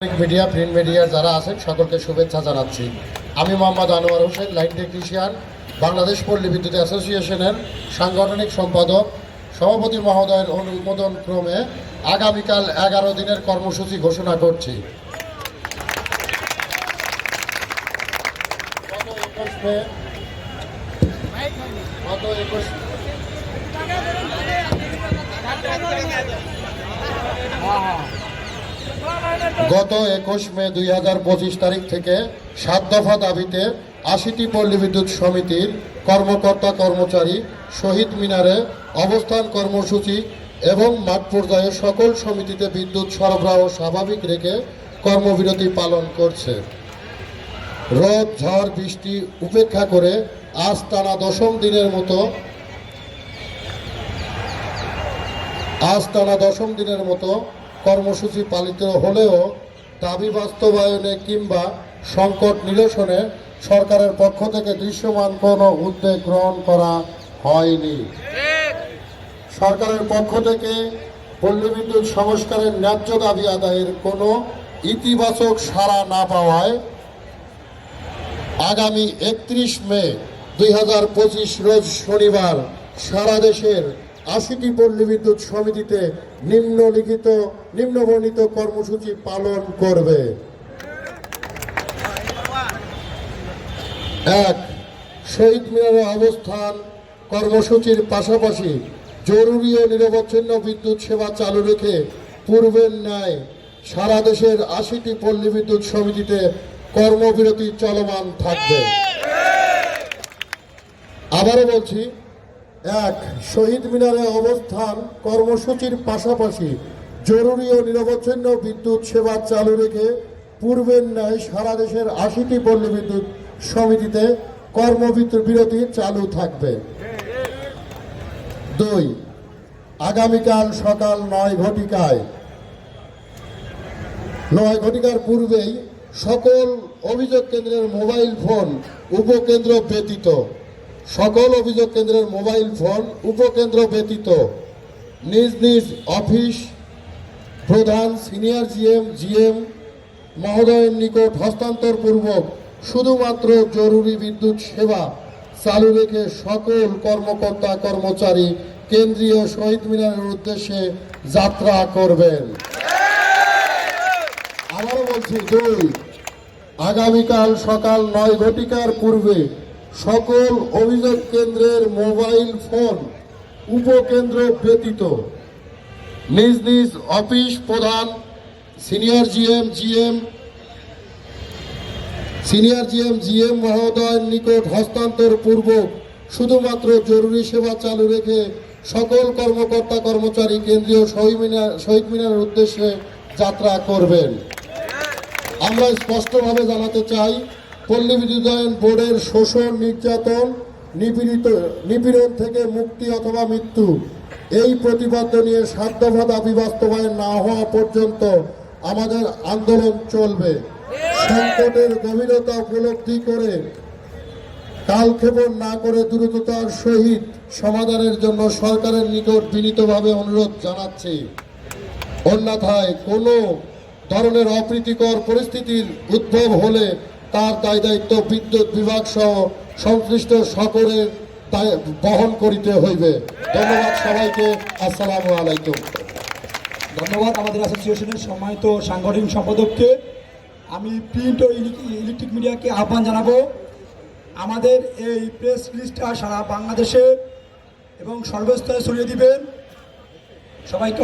Media print media যারা আছেন, সকলকে শুভেচ্ছা জানাচ্ছি। আমি মোহাম্মদ আনোয়ার হোসেন লাইন টেকনিশিয়ান বাংলাদেশ পল্লী বিদ্যুৎ অ্যাসোসিয়েশনের সাংগঠনিক সম্পাদক, সভাপতি মহোদয়ের অনুমোদন ক্রমে আগামীকাল এগারো দিনের কর্মসূচি ঘোষণা করছি। গত একুশ গত একুশ গত একুশ মে দুই হাজার পঁচিশ তারিখ থেকে সাত দফা দাবিতে আশিটি পল্লী বিদ্যুৎ সমিতির কর্মকর্তা কর্মচারী শহীদ মিনারে অবস্থান কর্মসূচি এবং মাঠ পর্যায়ে সকল সমিতিতে বিদ্যুৎ সরবরাহ স্বাভাবিক রেখে কর্মবিরতি পালন করছে। রোদ, ঝড়, বৃষ্টি উপেক্ষা করে আজ টানা দশম দিনের মতো আজ টানা দশম দিনের মতো কর্মসূচি পালিত হলেও দাবি বাস্তবায়নে কিংবা সংকট নিরসনে সরকারের পক্ষ থেকে দৃশ্যমান কোনো উদ্যোগ গ্রহণ করা হয়নি। সরকারের পক্ষ থেকে পল্লী বিদ্যুৎ সংস্কারের ন্যায্য দাবি আদায়ের কোনো ইতিবাচক সাড়া না পাওয়ায় আগামী একত্রিশ মে দুই হাজার পঁচিশ রোজ শনিবার সারা দেশের আশিটি পল্লী বিদ্যুৎ সমিতিতে নিম্নলিখিত, নিম্নবর্ণিত কর্মসূচি পালন করবে। এক, শহীদ মিনারে অবস্থান কর্মসূচির পাশাপাশি জরুরি ও নিরবচ্ছিন্ন বিদ্যুৎ সেবা চালু রেখে পূর্বের ন্যায় সারা দেশের আশিটি পল্লী বিদ্যুৎ সমিতিতে কর্মবিরতি চলমান থাকবে। আবারও বলছি শহীদ মিনারে অবস্থান, কর্মসূচির পাশাপাশি জরুরি ও নিরবচ্ছিন্ন বিদ্যুৎ সেবা চালু রেখে পূর্বের ন্যায় সারা দেশের আশিটি পল্লী বিদ্যুৎ সমিতিতে কর্মবিরতি চালু থাকবে। দুই, আগামীকাল সকাল নয় ঘটিকায়। নয় ঘটিকার পূর্বেই সকল অভিযোগ কেন্দ্রের মোবাইল ফোন উপকেন্দ্র ব্যতীত সকল অভিযোগ কেন্দ্রের মোবাইল ফোন উপকেন্দ্র ব্যতীত নিজ নিজ অফিস, প্রধান, সিনিয়র জিএম জিএম মহোদয়ের নিকট হস্তান্তরপূর্বক শুধুমাত্র জরুরি বিদ্যুৎ সেবা চালু রেখে সকল কর্মকর্তা, কর্মচারী কেন্দ্রীয় শহীদ মিনারের উদ্দেশ্যে যাত্রা করবেন। আবারও বলছি, দুই, আগামীকাল সকাল নয় ঘটিকার পূর্বে সকল অভিযোগ কেন্দ্রের মোবাইল ফোন উপকেন্দ্র ব্যতীত। নিজ নিজ অফিস প্রধান, senior GM GM, senior GM GM মহোদয়ের নিকট হস্তান্তর পূর্বক শুধুমাত্র জরুরি সেবা চালু রেখে সকল কর্মকর্তা কর্মচারী কেন্দ্রীয় শহীদ মিনার, শহীদ মিনারের উদ্দেশ্যে যাত্রা করবেন। আমরা স্পষ্টভাবে জানাতে চাই পল্লী বিদ্যুতায়ন বোর্ডের শোষণ, নির্যাতন, নিপীড়িত, নিপীড়ন থেকে মুক্তি অথবা মৃত্যু, এই প্রতিপাদ্য নিয়ে দফা দাবি বাস্তবায়ন না হওয়া পর্যন্ত আমাদের আন্দোলন চলবে। সংকটের গভীরতা উপলব্ধি করে কালক্ষেপণ না করে দ্রুততার সহিত সমাধানের জন্য সরকারের নিকট বিনীতভাবে অনুরোধ জানাচ্ছি। অন্যথায় কোনো ধরনের অপ্রীতিকর পরিস্থিতির উদ্ভব হলে তার দায় দায়িত্ব বিদ্যুৎ বিভাগ সহ সংশ্লিষ্ট সকলের বহন করিতে হইবে। ধন্যবাদ সবাইকে। আসসালামু আলাইকুম। ধন্যবাদ আমাদের অ্যাসোসিয়েশনের সম্মানিত সাংগঠনিক সম্পাদককে। আমি প্রিন্ট ও ইলেকট্রিক মিডিয়াকে আহ্বান জানাব। আমাদের এই প্রেস রিলিজটা সারা বাংলাদেশে এবং সর্বস্তরে ছড়িয়ে দিবেন। সবাইকে